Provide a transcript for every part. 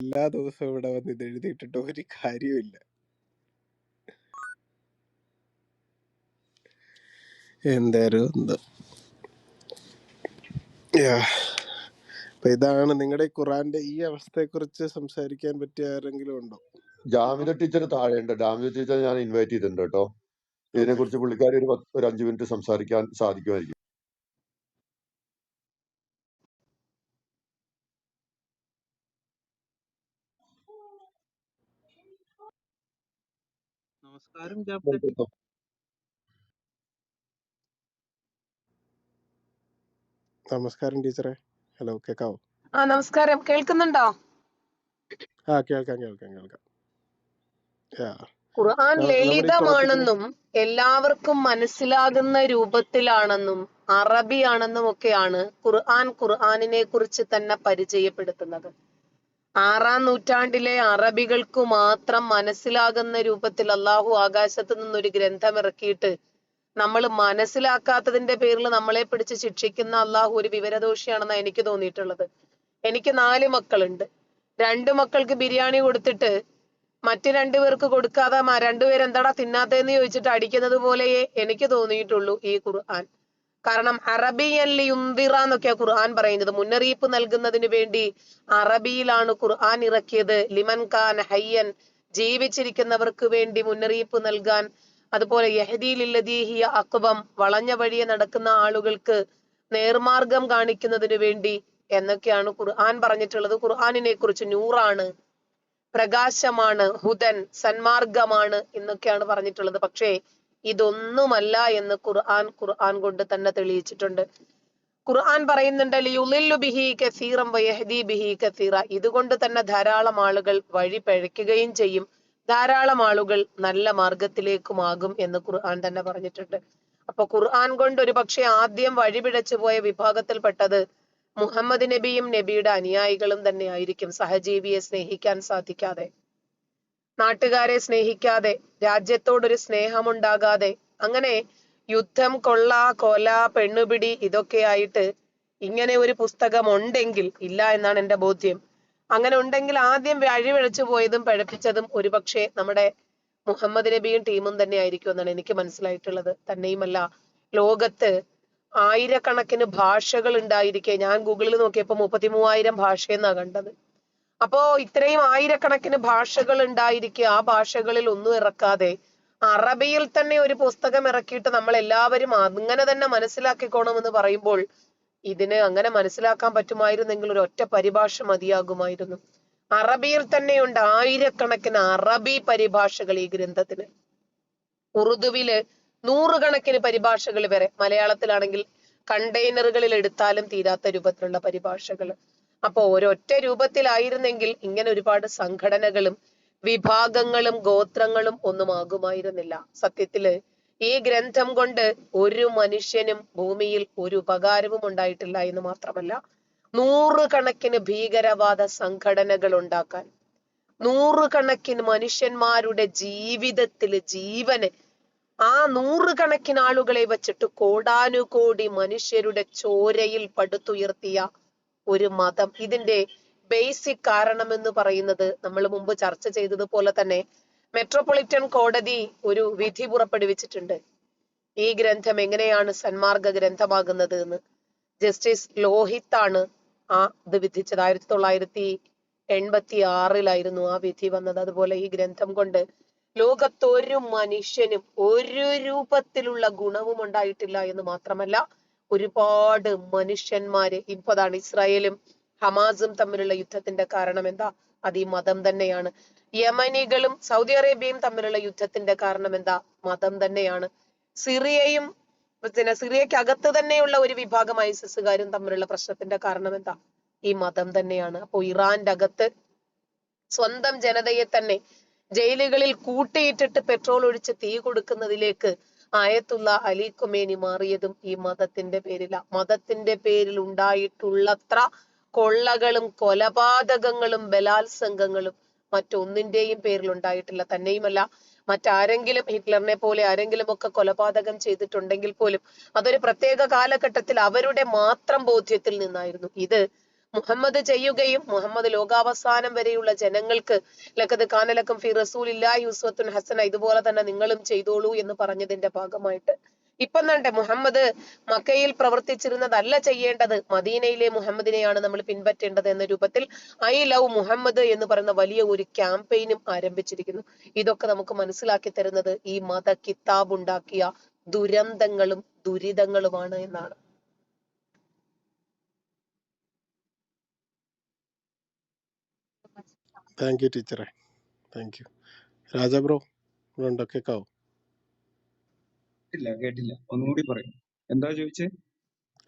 എല്ലാ ദിവസവും ഇവിടെ വന്ന് ഇത് എഴുതിയിട്ടിട്ട് ഒരു കാര്യമില്ല എന്തായാലും എന്തോ യാ. അപ്പൊ ഇതാണ് നിങ്ങളുടെ ഖുറാന്റെ ഈ അവസ്ഥയെ കുറിച്ച് സംസാരിക്കാൻ പറ്റിയ ആരെങ്കിലും ഉണ്ടോ? ജാമിദ ടീച്ചർ താഴെയുണ്ട്. ജാമിദ ടീച്ചർ ഞാൻ ഇൻവൈറ്റ് ചെയ്തിട്ടുണ്ട് കേട്ടോ. ഇതിനെ ഓക്കെ കുറിച്ച് പുള്ളിക്കാരി ഒരു പത്ത് ഒരു അഞ്ചു മിനിറ്റ് സംസാരിക്കാൻ സാധിക്കുമായിരിക്കും. നമസ്കാരം നമസ്കാരം ടീച്ചറെ. ഹലോ കേക്കാവോ? ആ നമസ്കാരം. കേൾക്കുന്നുണ്ടോ? ആ കേൾക്കാം കേൾക്കാം കേൾക്കാം. യാ. ഖുർആൻ ലളിതമാണെന്നും എല്ലാവർക്കും മനസ്സിലാകുന്ന രൂപത്തിലാണെന്നും അറബിയാണെന്നും ഒക്കെയാണ് ഖുർആൻ ഖുർആനിനെ കുറിച്ച് തന്നെ പരിചയപ്പെടുത്തുന്നത്. ആറാം നൂറ്റാണ്ടിലെ അറബികൾക്കു മാത്രം മനസ്സിലാകുന്ന രൂപത്തിൽ അള്ളാഹു ആകാശത്ത് നിന്നൊരു ഗ്രന്ഥം ഇറക്കിയിട്ട് നമ്മൾ മനസ്സിലാക്കാത്തതിന്റെ പേരിൽ നമ്മളെ പിടിച്ച് ശിക്ഷിക്കുന്ന അള്ളാഹു ഒരു വിവരദോഷിയാണെന്നാണ് എനിക്ക് തോന്നിയിട്ടുള്ളത്. എനിക്ക് നാല് മക്കളുണ്ട്. രണ്ട് മക്കൾക്ക് ബിരിയാണി കൊടുത്തിട്ട് മറ്റു രണ്ടുപേർക്ക് കൊടുക്കാതെ രണ്ടുപേരെന്താടാ തിന്നാത്തതെന്ന് ചോദിച്ചിട്ട് അടിക്കുന്നത് പോലെയേ എനിക്ക് തോന്നിയിട്ടുള്ളൂ ഈ ഖുർആൻ. കാരണം അറബിയൻ ഉന്തിറ എന്നൊക്കെയാ ഖുർആൻ പറയുന്നത്. മുന്നറിയിപ്പ് നൽകുന്നതിന് വേണ്ടി അറബിയിലാണ് ഖുർആൻ ഇറക്കിയത്. ലിമൻ ഖാൻ ഹയ്യൻ ജീവിച്ചിരിക്കുന്നവർക്ക് വേണ്ടി മുന്നറിയിപ്പ് നൽകാൻ. അതുപോലെ യഹദീലില്ലദീഹിയ അക്ബം വളഞ്ഞ വഴിയെ നടക്കുന്ന ആളുകൾക്ക് നേർമാർഗം കാണിക്കുന്നതിന് വേണ്ടി എന്നൊക്കെയാണ് ഖുർആൻ പറഞ്ഞിട്ടുള്ളത്. ഖുർആാനിനെ കുറിച്ച് നൂറാണ് പ്രകാശമാണ് ഹുദൻ സന്മാർഗമാണ് എന്നൊക്കെയാണ് പറഞ്ഞിട്ടുള്ളത്. പക്ഷേ ഇതൊന്നുമല്ല എന്ന് ഖുർആൻ ഖുർആൻ കൊണ്ട് തന്നെ തെളിയിച്ചിട്ടുണ്ട്. ഖുർആൻ പറയുന്നുണ്ട് ലിയുളില്ലു ബിഹി കസീറം വയഹദി ബിഹി കസീറ. ഇതുകൊണ്ട് തന്നെ ധാരാളം ആളുകൾ വഴി പഴയ്ക്കുകയും ചെയ്യും. ധാരാളം ആളുകൾ നല്ല മാർഗത്തിലേക്കുമാകും എന്ന് ഖുർആൻ തന്നെ പറഞ്ഞിട്ടുണ്ട്. അപ്പൊ ഖുർആൻ കൊണ്ട് ഒരു പക്ഷെ ആദ്യം വഴിപിഴച്ചു പോയ വിഭാഗത്തിൽപ്പെട്ടത് മുഹമ്മദ് നബിയും നബിയുടെ അനുയായികളും തന്നെ ആയിരിക്കും സഹജീവിയെ സ്നേഹിക്കാൻ സാധിക്കാതെ. നാട്ടുകാരെ സ്നേഹിക്കാതെ രാജ്യത്തോടൊരു സ്നേഹമുണ്ടാകാതെ അങ്ങനെ യുദ്ധം കൊള്ള കൊല പെണ്ണുപിടി ഇതൊക്കെയായിട്ട് ഇങ്ങനെ ഒരു പുസ്തകം ഉണ്ടെങ്കിൽ ഇല്ല എന്നാണ് എന്റെ ബോധ്യം. അങ്ങനെ ഉണ്ടെങ്കിൽ ആദ്യം വഴിപിഴച്ചു പോയതും പഴപ്പിച്ചതും ഒരുപക്ഷെ നമ്മുടെ മുഹമ്മദ് നബിയും ടീമും തന്നെ ആയിരിക്കും എന്നാണ് എനിക്ക് മനസ്സിലായിട്ടുള്ളത്. തന്നെയുമല്ല ലോകത്ത് ആയിരക്കണക്കിന് ഭാഷകൾ ഉണ്ടായിരിക്കെ. ഞാൻ ഗൂഗിളിൽ നോക്കിയപ്പോൾ മുപ്പത്തി മൂവായിരം ഭാഷയെന്നാ കണ്ടത്. അപ്പോ ഇത്രയും ആയിരക്കണക്കിന് ഭാഷകൾ ഉണ്ടായിരിക്കെ ആ ഭാഷകളിൽ ഒന്നും ഇറക്കാതെ അറബിയിൽ തന്നെ ഒരു പുസ്തകം ഇറക്കിയിട്ട് നമ്മൾ എല്ലാവരും അങ്ങനെ തന്നെ മനസ്സിലാക്കിക്കോണമെന്ന് പറയുമ്പോൾ ഇതിന് അങ്ങനെ മനസ്സിലാക്കാൻ പറ്റുമായിരുന്നെങ്കിൽ ഒരു ഒറ്റ പരിഭാഷ മതിയാകുമായിരുന്നു. അറബിയിൽ തന്നെയുണ്ട് ആയിരക്കണക്കിന് അറബി പരിഭാഷകൾ ഈ ഗ്രന്ഥത്തിന് ഉറുദുവിൽ നൂറുകണക്കിന് പരിഭാഷകൾ വരെ. മലയാളത്തിലാണെങ്കിൽ കണ്ടെയ്നറുകളിൽ എടുത്താലും തീരാത്ത രൂപത്തിലുള്ള പരിഭാഷകൾ അപ്പൊ ഒരൊറ്റ രൂപത്തിലായിരുന്നെങ്കിൽ ഇങ്ങനെ ഒരുപാട് സംഘടനകളും വിഭാഗങ്ങളും ഗോത്രങ്ങളും ഒന്നും ആകുമായിരുന്നില്ല. സത്യത്തിൽ ഈ ഗ്രന്ഥം കൊണ്ട് ഒരു മനുഷ്യനും ഭൂമിയിൽ ഒരു ഉപകാരവും ഉണ്ടായിട്ടില്ല എന്ന് മാത്രമല്ല നൂറുകണക്കിന് ഭീകരവാദ സംഘടനകൾ ഉണ്ടാക്കാൻ നൂറുകണക്കിന് മനുഷ്യന്മാരുടെ ജീവിതത്തിൽ ജീവന് ആ നൂറുകണക്കിന് ആളുകളെ വെച്ചിട്ട് കോടാനുകോടി മനുഷ്യരുടെ ചോരയിൽ പടുത്തുയർത്തിയ ഒരു മതം. ഇതിന്റെ ബേസിക് കാരണം എന്ന് പറയുന്നത് നമ്മൾ മുമ്പ് ചർച്ച ചെയ്തതുപോലെ തന്നെ മെട്രോപൊളിറ്റൻ കോടതി ഒരു വിധി പുറപ്പെടുവിച്ചിട്ടുണ്ട്. ഈ ഗ്രന്ഥം എങ്ങനെയാണ് സന്മാർഗ ഗ്രന്ഥമാകുന്നത് എന്ന്. ജസ്റ്റിസ് ലോഹിത് ആണ് ആ ഇത് വിധിച്ചത്. ആയിരത്തി തൊള്ളായിരത്തി എൺപത്തി ആറിലായിരുന്നു ആ വിധി വന്നത്. അതുപോലെ ഈ ഗ്രന്ഥം കൊണ്ട് ലോകത്തൊരു മനുഷ്യനും ഒരു രൂപത്തിലുള്ള ഗുണവും ഉണ്ടായിട്ടില്ല എന്ന് മാത്രമല്ല ഒരുപാട് മനുഷ്യന്മാര് ഇപ്പതാണ് ഇസ്രായേലും ഹമാസും തമ്മിലുള്ള യുദ്ധത്തിന്റെ കാരണം എന്താ? അത് ഈ മതം തന്നെയാണ്. യമനികളും സൗദി അറേബ്യയും തമ്മിലുള്ള യുദ്ധത്തിന്റെ കാരണം എന്താ? മതം തന്നെയാണ്. സിറിയയും പിന്നെ സിറിയക്കകത്ത് തന്നെയുള്ള ഒരു വിഭാഗം ഐസിസുകാരും തമ്മിലുള്ള പ്രശ്നത്തിന്റെ കാരണം എന്താ? ഈ മതം തന്നെയാണ്. അപ്പോ ഇറാന്റെ അകത്ത് സ്വന്തം ജനതയെ തന്നെ ജയിലുകളിൽ കൂട്ടിയിട്ടിട്ട് പെട്രോൾ ഒഴിച്ച് തീ കൊടുക്കുന്നതിലേക്ക് ആയത്തുള്ള അലി ഖുമേനി മാറിയതും ഈ മതത്തിന്റെ പേരില. മതത്തിന്റെ പേരിൽ ഉണ്ടായിട്ടുള്ളത്ര കൊള്ളകളും കൊലപാതകങ്ങളും ബലാത്സംഗങ്ങളും മറ്റൊന്നിന്റെയും പേരിൽ ഉണ്ടായിട്ടില്ല. തന്നെയുമല്ല മറ്റാരെങ്കിലും ഹിറ്റ്ലറിനെ പോലെ ആരെങ്കിലും ഒക്കെ കൊലപാതകം ചെയ്തിട്ടുണ്ടെങ്കിൽ പോലും അതൊരു പ്രത്യേക കാലഘട്ടത്തിൽ അവരുടെ മാത്രം ബോധ്യത്തിൽ നിന്നായിരുന്നു. ഇത് മുഹമ്മദ് ചെയ്യുകയും മുഹമ്മദ് ലോകാവസാനം വരെയുള്ള ജനങ്ങൾക്ക് ലക്കത് കാനലക്കം ഫി റസൂലില്ലാ യുസ്വത്തുൻ ഹസന ഇതുപോലെ തന്നെ നിങ്ങളും ചെയ്തോളൂ എന്ന് പറഞ്ഞതിന്റെ ഭാഗമായിട്ട്. ഇപ്പൊ എന്താണ്ട് മുഹമ്മദ് മക്കയിൽ പ്രവർത്തിച്ചിരുന്നതല്ല ചെയ്യേണ്ടത്. മദീനയിലെ മുഹമ്മദിനെയാണ് നമ്മൾ പിൻപറ്റേണ്ടത് എന്ന രൂപത്തിൽ ഐ ലവ് മുഹമ്മദ് എന്ന് പറയുന്ന വലിയ ഒരു ക്യാമ്പയിനും ആരംഭിച്ചിരിക്കുന്നു. ഇതൊക്കെ നമുക്ക് മനസ്സിലാക്കി തരുന്നത് ഈ മത കിതാബ് ഉണ്ടാക്കിയ ദുരന്തങ്ങളും ദുരിതങ്ങളുമാണ് എന്നാണ്. താങ്ക് യു ടീച്ചറെ താങ്ക് യു രാജ ബ്രോ ഉണ്ടോ? കേക്കാവോ? കേട്ടില്ല. കേട്ടില്ല ഒന്നുകൂടി പറയും. എന്താ ചോദിച്ചേ?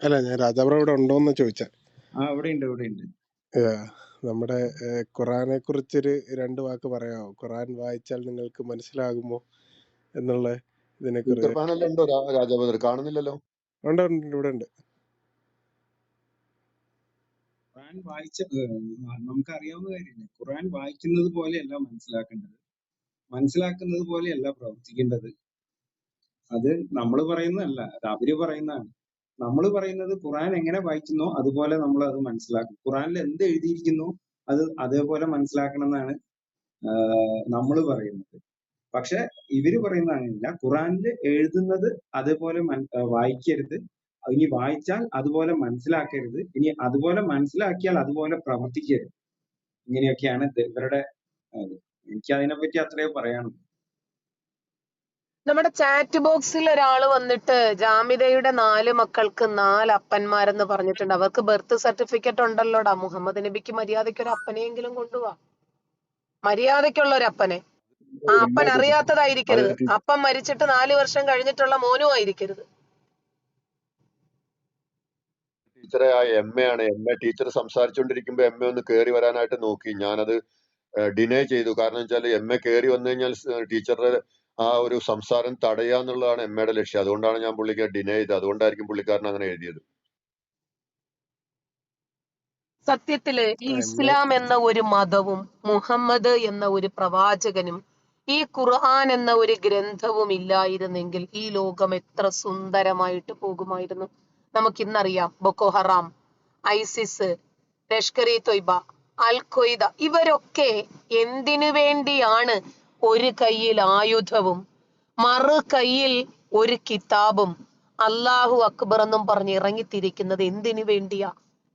അല്ല ഞാൻ രാജാബ്രോ ഇവിടെ ഉണ്ടോന്ന് ചോദിച്ചാ. ആ ഇവിടെ ഉണ്ട് ഇവിടെ ഉണ്ട്. നമ്മുടെ ഖുറാനെ കുറിച്ചൊരു രണ്ട് വാക്ക് പറയാമോ ഖുറാൻ വായിച്ചാൽ നിങ്ങൾക്ക് മനസ്സിലാകുമോ എന്നുള്ള ഇതിനെ കുറിച്ച്. കാണുന്നില്ലല്ലോ. ഉണ്ട് ഉണ്ട് ഇവിടെ ഉണ്ട്. ഖുറാൻ വായിച്ച നമുക്കറിയാവുന്ന കാര്യമില്ല. ഖുറാൻ വായിക്കുന്നത് പോലെയല്ല മനസ്സിലാക്കേണ്ടത്. മനസ്സിലാക്കുന്നത് പോലെയല്ല പ്രവർത്തിക്കേണ്ടത്. അത് നമ്മൾ പറയുന്നതല്ല അത് അവർ പറയുന്നതാണ്. നമ്മൾ പറയുന്നത് ഖുറാൻ എങ്ങനെ വായിക്കുന്നോ അതുപോലെ നമ്മൾ അത് മനസ്സിലാക്കും. ഖുറാനിൽ എന്ത് എഴുതിയിരിക്കുന്നു അത് അതേപോലെ മനസ്സിലാക്കണം എന്നാണ് നമ്മൾ പറയുന്നത്. പക്ഷെ ഇവർ അങ്ങനെയല്ല ഖുറാനിൽ എഴുതുന്നത് അതേപോലെ വായിക്കരുത്. ഇനി വായിച്ചാൽ അതുപോലെ മനസ്സിലാക്കരുത്. ഇനി അതുപോലെ മനസ്സിലാക്കിയാൽ അതുപോലെ പ്രവർത്തിക്കരുത്. ഇങ്ങനെയൊക്കെയാണ് ഇവരുടെ. എനിക്ക് അതിനെപ്പറ്റി അത്രേ പറയാനുള്ളൂ. നമ്മുടെ ചാറ്റ് ബോക്സിൽ ഒരാൾ വന്നിട്ട് ജാമിതയുടെ നാല് മക്കൾക്ക് നാല് അപ്പന്മാരെന്ന് പറഞ്ഞിട്ടുണ്ട്. അവർക്ക് ബർത്ത് സർട്ടിഫിക്കറ്റ് ഉണ്ടല്ലോടാ. മുഹമ്മദ് നബിക്ക് മര്യാദയ്ക്ക് ഒരു അപ്പനെയെങ്കിലും കൊണ്ടുപോവാ മര്യാദയ്ക്കുള്ള ഒരു അപ്പനെ ആ അപ്പൻ അറിയാത്തതായിരിക്കരുത്. അപ്പൻ മരിച്ചിട്ട് നാല് വർഷം കഴിഞ്ഞിട്ടുള്ള മോനും ആയിരിക്കരുത്. ടീച്ചറെ ആ എം എ ആണ്. എം എ ടീച്ചർ സംസാരിച്ചുകൊണ്ടിരിക്കുമ്പോ എം എ ഒന്ന് കയറി വരാനായിട്ട് നോക്കി. ഞാനത് ഡിനേ ചെയ്തു. കാരണം വെച്ചാൽ എം എ കയറി വന്നു കഴിഞ്ഞാൽ ടീച്ചറുടെ ആ ഒരു സംസാരം തടയുക എന്നുള്ളതാണ് എം എയുടെ ലക്ഷ്യം. അതുകൊണ്ടാണ് ഞാൻ പുള്ളിക്ക് ഡിനേ ചെയ്തത്. അതുകൊണ്ടായിരിക്കും പുള്ളിക്കാരൻ അങ്ങനെ എഴുതിയത്. സത്യത്തിൽ ഈ ഇസ്ലാം എന്ന ഒരു മതവും മുഹമ്മദ് എന്ന ഒരു പ്രവാചകനും ഈ ഖുർആൻ എന്ന ഒരു ഗ്രന്ഥവും ഇല്ലായിരുന്നെങ്കിൽ ഈ ലോകം എത്ര സുന്ദരമായിട്ട് പോകുമായിരുന്നു. നമുക്കിന്നറിയാം. Boko Haram ISIS Lashkar e Taiba al Qaeda ഇവരൊക്കെ എന്തിനു വേണ്ടിയാണ് ഒരു കയ്യിൽ ആയുധവും മറു കയ്യിൽ ഒരു കിതാബും അള്ളാഹു അക്ബർ എന്നും പറഞ്ഞ് ഇറങ്ങിത്തിരിക്കുന്നത് എന്തിനു വേണ്ടിയാ?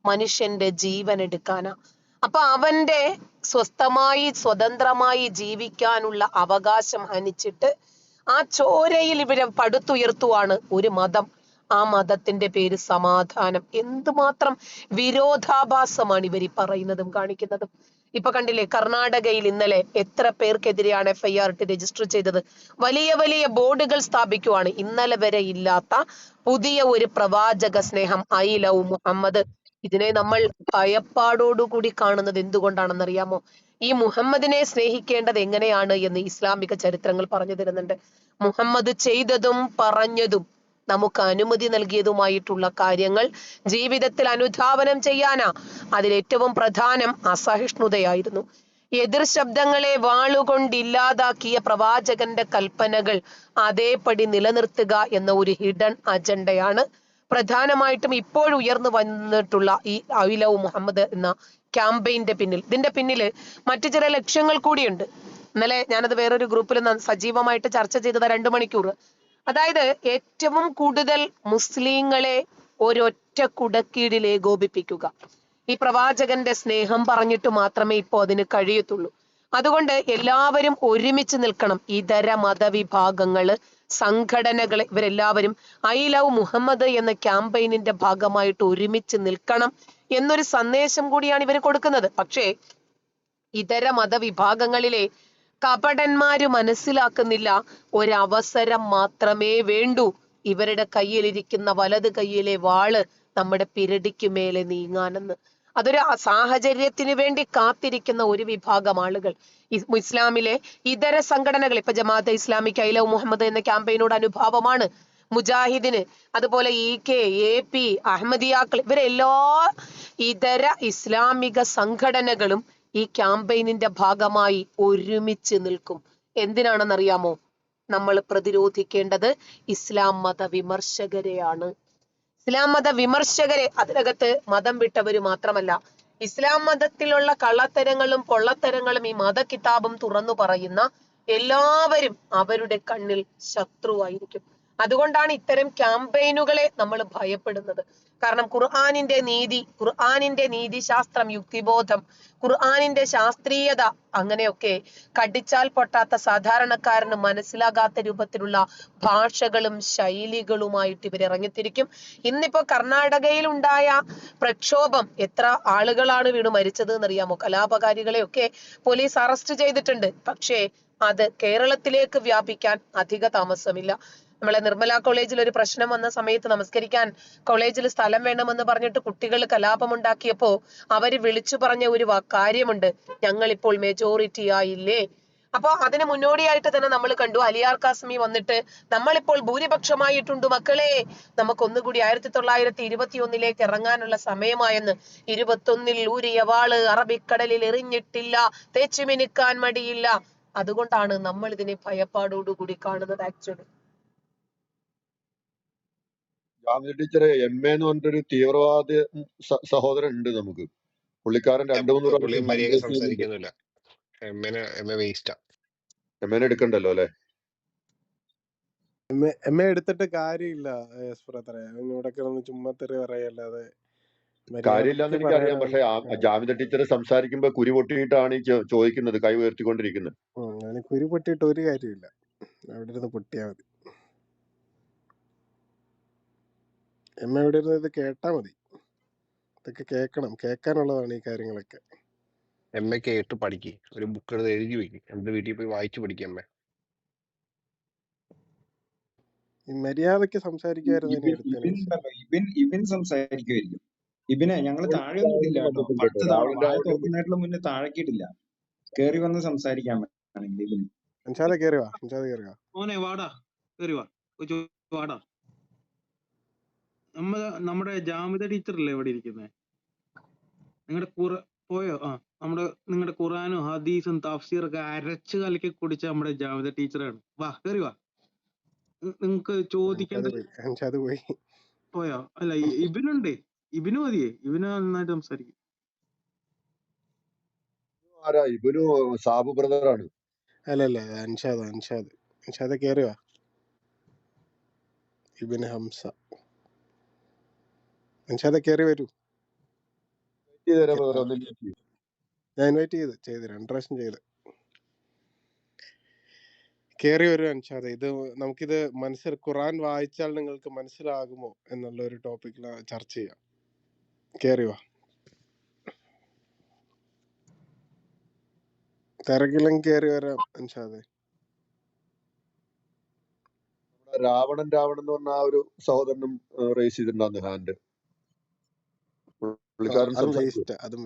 മനുഷ്യന്റെ ജീവൻ എടുക്കാനാ. അപ്പൊ അവന്റെ സ്വസ്ഥമായി സ്വതന്ത്രമായി ജീവിക്കാനുള്ള അവകാശം ഹനിച്ചിട്ട് ആ ചോരയിൽ ഇവരെ പടുത്തുയർത്തുവാണ് ഒരു മതം. ആ മതത്തിന്റെ പേര് സമാധാനം. എന്തുമാത്രം വിരോധാഭാസമാണ് ഇവർ പറയുന്നതും കാണിക്കുന്നതും. ഇപ്പൊ കണ്ടില്ലേ കർണാടകയിൽ ഇന്നലെ എത്ര പേർക്കെതിരെയാണ് എഫ് ഐ ആർ ടി രജിസ്റ്റർ ചെയ്തത്. വലിയ വലിയ ബോർഡുകൾ സ്ഥാപിക്കുവാണ്. ഇന്നലെ വരെ ഇല്ലാത്ത പുതിയ ഒരു പ്രവാചക സ്നേഹം ഐ ലവ് മുഹമ്മദ്. ഇതിനെ നമ്മൾ ഭയപ്പാടോടുകൂടി കാണുന്നത് എന്തുകൊണ്ടാണെന്നറിയാമോ? ഈ മുഹമ്മദിനെ സ്നേഹിക്കേണ്ടത് എങ്ങനെയാണ് എന്ന് ഇസ്ലാമിക ചരിത്രങ്ങൾ പറഞ്ഞു തരുന്നുണ്ട്. മുഹമ്മദ് ചെയ്തതും പറഞ്ഞതും നമുക്ക് അനുമതി നൽകിയതുമായിട്ടുള്ള കാര്യങ്ങൾ ജീവിതത്തിൽ അനുധാവനം ചെയ്യാനാ അതിലേറ്റവും പ്രധാനം അസഹിഷ്ണുതയായിരുന്നു. എതിർ ശബ്ദങ്ങളെ വാളുകൊണ്ട് ഇല്ലാതാക്കിയ പ്രവാചകന്റെ കൽപ്പനകൾ അതേപടി നിലനിർത്തുക എന്ന ഒരു ഹിഡൻ അജണ്ടയാണ്. പ്രധാനമായിട്ടും ഇപ്പോൾ ഉയർന്നു വന്നിട്ടുള്ള ഈ അവിലവ് മുഹമ്മദ് എന്ന ക്യാമ്പയിന്റെ പിന്നിൽ. ഇതിന്റെ പിന്നിൽ മറ്റു ചില ലക്ഷ്യങ്ങൾ കൂടിയുണ്ട്. ഇന്നലെ ഞാനത് വേറൊരു ഗ്രൂപ്പിൽ സജീവമായിട്ട് ചർച്ച ചെയ്തത് രണ്ടു മണിക്കൂർ അതായത് ഏറ്റവും കൂടുതൽ മുസ്ലിങ്ങളെ ഒരൊറ്റ കുടക്കീഴിൽ ഏകോപിപ്പിക്കുക. ഈ പ്രവാചകന്റെ സ്നേഹം പറഞ്ഞിട്ട് മാത്രമേ ഇപ്പോ അതിന് കഴിയത്തുള്ളൂ. അതുകൊണ്ട് എല്ലാവരും ഒരുമിച്ച് നിൽക്കണം. ഇതര മതവിഭാഗങ്ങൾ സംഘടനകൾ ഇവരെല്ലാവരും ഐ ലവ് മുഹമ്മദ് എന്ന ക്യാമ്പയിനിന്റെ ഭാഗമായിട്ട് ഒരുമിച്ച് നിൽക്കണം എന്നൊരു സന്ദേശം കൂടിയാണ് ഇവർ കൊടുക്കുന്നത്. പക്ഷേ ഇതര മതവിഭാഗങ്ങളിലെ കപടന്മാര് മനസ്സിലാക്കുന്നില്ല. ഒരവസരം മാത്രമേ വേണ്ടൂ. ഇവരുടെ കയ്യിലിരിക്കുന്ന വലത് കൈയിലെ വാൾ നമ്മുടെ പിരടിക്ക് മേലെ നീങ്ങാനെന്ന്. അതൊരു സാഹചര്യത്തിന് വേണ്ടി കാത്തിരിക്കുന്ന ഒരു വിഭാഗം ആളുകൾ. ഇസ്ലാമിലെ ഇതര സംഘടനകൾ ഇപ്പൊ ജമാഅത്തെ ഇസ്ലാമിക് ഐലവ് മുഹമ്മദ് എന്ന ക്യാമ്പയിനോട് അനുഭാവമാണ്. മുജാഹിദിന് അതുപോലെ ഇ കെ എ പി അഹമ്മദിയാക്കൾ ഇവരെല്ലാ ഇതര ഇസ്ലാമിക സംഘടനകളും ഈ ക്യാമ്പയിനിന്റെ ഭാഗമായി ഒരുമിച്ച് നിൽക്കും. എന്തിനാണെന്നറിയാമോ? നമ്മൾ പ്രതിരോധിക്കേണ്ടത് ഇസ്ലാം മത വിമർശകരെയാണ്. ഇസ്ലാം മത വിമർശകരെ അതിനകത്ത് മതം വിട്ടവര് മാത്രമല്ല ഇസ്ലാം മതത്തിലുള്ള കള്ളത്തരങ്ങളും പൊള്ളത്തരങ്ങളും ഈ മതകിതാബും തുറന്നു പറയുന്ന എല്ലാവരും അവരുടെ കണ്ണിൽ ശത്രുവായിരിക്കും. അതുകൊണ്ടാണ് ഇത്തരം ക്യാമ്പയിനുകളെ നമ്മൾ ഭയപ്പെടുന്നത്. കാരണം ഖുർആാനിന്റെ നീതി ഖുർആാനിന്റെ നീതിശാസ്ത്രം യുക്തിബോധം ഖുർആാനിന്റെ ശാസ്ത്രീയത അങ്ങനെയൊക്കെ കടിച്ചാൽ പൊട്ടാത്ത സാധാരണക്കാരന് മനസ്സിലാകാത്ത രൂപത്തിലുള്ള ഭാഷകളും ശൈലികളുമായിട്ട് ഇവർ ഇറങ്ങിത്തിരിക്കും. ഇന്നിപ്പോ കർണാടകയിൽ ഉണ്ടായ പ്രക്ഷോഭം എത്ര ആളുകളാണ് വീണ് മരിച്ചത് എന്നറിയാമോ കലാപകാരികളെയൊക്കെ പോലീസ് അറസ്റ്റ് ചെയ്തിട്ടുണ്ട്. പക്ഷേ അത് കേരളത്തിലേക്ക് വ്യാപിക്കാൻ അധിക താമസമില്ല. നമ്മളെ നിർമ്മല കോളേജിൽ ഒരു പ്രശ്നം വന്ന സമയത്ത് നമസ്കരിക്കാൻ കോളേജിൽ സ്ഥലം വേണമെന്ന് പറഞ്ഞിട്ട് കുട്ടികൾ കലാപമുണ്ടാക്കിയപ്പോ അവർ വിളിച്ചു പറഞ്ഞ ഒരു കാര്യമുണ്ട്. ഞങ്ങൾ ഇപ്പോൾ മെജോറിറ്റി ആയില്ലേ? അപ്പൊ അതിന് മുന്നോടിയായിട്ട് തന്നെ നമ്മൾ കണ്ടു. അലിയാർ കാസ്മി വന്നിട്ട് നമ്മളിപ്പോൾ ഭൂരിപക്ഷമായിട്ടുണ്ട് മക്കളെ. നമുക്ക് ഒന്നുകൂടി ആയിരത്തി തൊള്ളായിരത്തി ഇരുപത്തി ഒന്നിലേക്ക് ഇറങ്ങാനുള്ള സമയമായെന്ന്. ഇരുപത്തൊന്നിൽ ഊരിയ വാൾ അറബിക്കടലിൽ എറിഞ്ഞിട്ടില്ല. തേച്ചു മിനുക്കാൻ മടിയില്ല. അതുകൊണ്ടാണ് നമ്മൾ ഇതിനെ ഭയപ്പാടോടുകൂടി കാണുന്നത് ആക്ച്വലി ജാമ്യ ടീച്ചറെ എം എ എന്ന് പറഞ്ഞിട്ടൊരു തീവ്രവാദി സ- സഹോദരൻ ഉണ്ട് നമുക്ക്. പുള്ളിക്കാരൻ രണ്ടു മൂന്ന് പുള്ളി പ്രാവശ്യം മര്യാദ കൺഫ്യൂസ് ചെയ്യുന്നുണ്ട് സംസാരിക്കുന്നില്ല എം എന് വേസ്റ്റാ. എം എനെ എടുക്കണ്ടല്ലോ അല്ലെ? എം എ എം എ എടുത്തിട്ട് കാര്യമില്ല എസ് ബ്രദറെ അവനോട് കിടന്ന് ചുമ്മാ തെറി പറയല്ലാതെ കാര്യമില്ലാന്ന് മര്യാദയ്ക്ക് എനിക്കറിയാം. പക്ഷെ ജാമിത ആ. ജാമ്യ ടീച്ചർ സംസാരിക്കുമ്പോ കുരി പൊട്ടിയിട്ടാണ് ഈ ചോ- ചോദിക്കുന്നത് കൈ ഉയർത്തിക്കൊണ്ടിരിക്കുന്നത്. അവന് കുരു പൊട്ടിയിട്ട് ഒരു കാര്യമില്ല. അവിടെ ഇരുന്ന് പൊട്ടിയാ മതി. എം എവിടെ ഇവിടെ ഇരുന്ന് ഇത് കേട്ടാ മതി. ഇതൊക്കെ കേൾക്കണം. കേൾക്കാനുള്ളതാണ് ഈ കാര്യങ്ങളൊക്കെ. എമ്മ കേട്ട് പഠിക്ക്. ഒരു ബുക്ക് എടുത്ത് എഴുതി വയ്ക്കും എന്റെ വീട്ടിൽ പോയി വായിച്ചു പഠിക്കും എം എ ഈ മര്യാദയ്ക്ക് സംസാരിക്കായിരുന്നു ഇബിൻ ഇബിൻ സംസാരിക്കുമായിരിക്കും ഇബിനെ ഞങ്ങൾ താഴെ ഒന്നും ഇടില്ല കേട്ടോ. പത്ത് രാവിലെ തുറക്കുന്നതിനുള്ള മുന്നേ താഴേക്കിട്ടില്ല. കേറി വന്ന് സംസാരിക്കാൻ പറ്റുകയാണെങ്കിൽ ഇബിന്. അൻഷാദെ കേറി വാ. അൻഷാദെ കയറി വാ. മോനെ വാടാ. കേറി വാ. വാടാ. നമ്മ നമ്മുടെ ജാമിത ടീച്ചറല്ലേ ഇവിടെ ഇരിക്കുന്നത് നിങ്ങളുടെ ഖുറ പോയോ? ആ നമ്മുടെ നിങ്ങളുടെ ഖുറാനും ഹദീസും തഫ്സീറൊക്കെ അരച്ച് കലക്കി കുടിച്ച നമ്മുടെ ജാമിത ടീച്ചറാണ്. വാ കേറി വാ. നിങ്ങക്ക് ചോദിക്കാൻ പോയി. അൻഷാദ് പോയി. പോയോ? അല്ല ഇബിനുണ്ട്. ഇബിനു മതിയേ. ഇബിന് നന്നായിട്ട് സംസാരിക്കും. ആരാ? സാബു ബ്രദറാണ് അല്ല അല്ല അൻഷാദ് അൻഷാദ്. അൻഷാദെ കയറി വാ. ഇബിന് ഹംസ. അൻഷാദെ കയറി വരൂ. തരാം ബ്രദർ ഒന്ന് mute ചെയ്യ്. ഞാൻ ഇൻവൈറ്റ് ചെയ്ത് ചെയ്ത് രണ്ട് പ്രാവശ്യം ചെയ്ത്. കയറി വരൂ അൻഷാദെ. ഇത് നമുക്കിത് മനസ്സിൽ ഖുറാൻ വായിച്ചാൽ നിങ്ങൾക്ക് മനസ്സിലാകുമോ എന്നുള്ള ഒരു ടോപ്പിക്കിൽ ചർച്ച ചെയ്യാം. കയറി വാ. തിരക്കിലും കയറി വരാം അൻഷാദെ. നമ്മുടെ രാവണൻ രാവണൻ എന്ന് പറഞ്ഞ ആ ഒരു സഹോദരനും റേസ് ചെയ്തിട്ടുണ്ടായിരുന്നു ഹാൻഡ് പുള്ളിക്കാരൻ സംസാരിച്ചു.